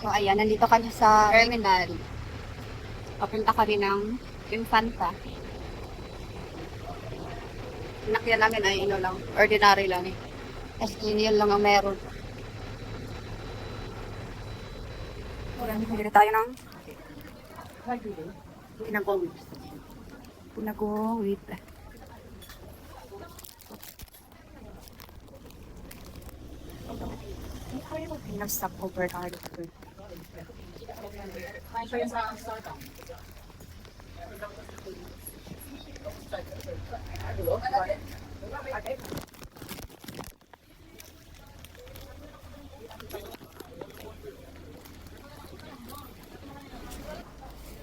So, ayan, nandito kami sa terminal. Papunta kami ng Infanta. Nakyan namin ay ano lang, ordinary lang eh. As in, yun lang ang meron. Bili tayo ng pinagong. Pinagong with Pinag-stop over card.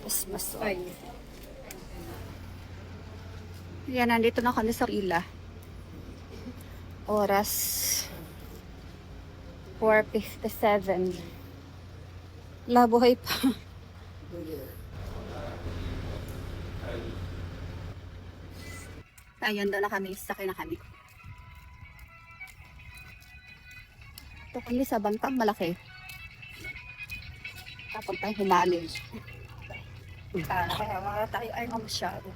Mas mas ay. Yan, nandito na kami sa Ila. Oras 4.57. Labuhay pa. Ayun, doon na kami. Sakay na kami. Ito kami sa bangkang malaki. Tayo humali. Ah, kaya mga tayo ay masyado.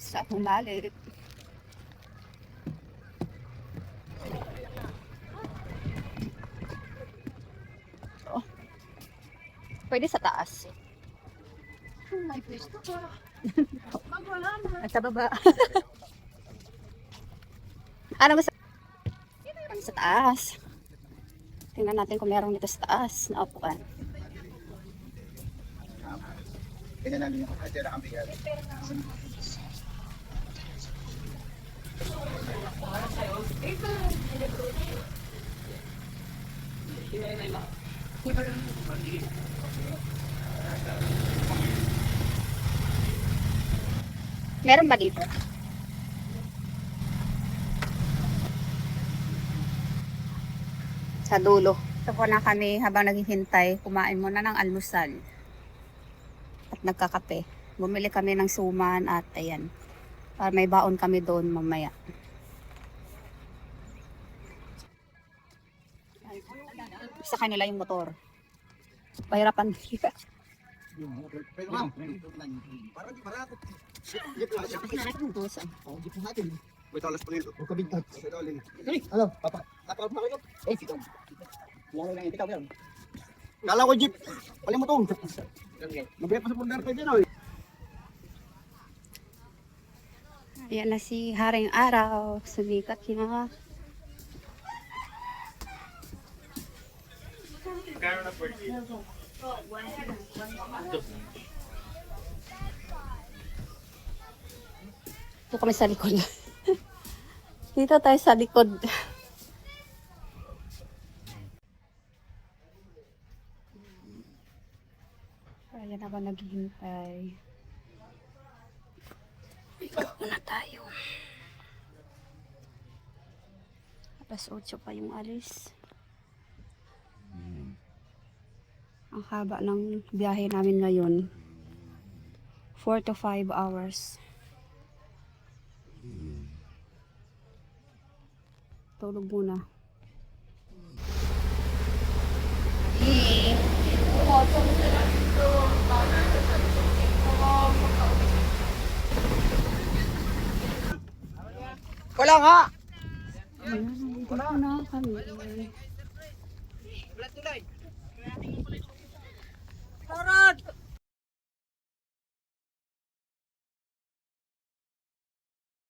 Sa humali. Pwede sa taas. At sa baba. ano ba sa... Kami sa taas. Tingnan natin kung meron dito sa taas na upuan. Meron ba dito? Sa dulo. Ito po na kami habang naghihintay, kumain muna ng almusal. At nagkakape. Bumili kami ng suman at ayan. Para may baon kami doon mamaya. Sa kanila yung motor. Pahirapan nila. Pero ma'am, parang di barato. Jeep natin. May talas pa rin. Huwag ka bigtag. Sa daling. Ano? Papa. Tapos na kayo? Eh, sito. Wala lang yung tikaw yan. Kala ko jeep. Pali mo tong. Mabaya pa sa pundar pa dyan. oy. Ayan na si Haring Araw. Sumikat niya. Ito kami sa likod. Dito tayo sa likod. Ayan ako naghihintay. Ikaw na tayo. Alas 8 pa yung alis. Ang haba ng biyahe namin ngayon. 4 to 5 hours. Tulog muna. Wala nga. Nandito na kami.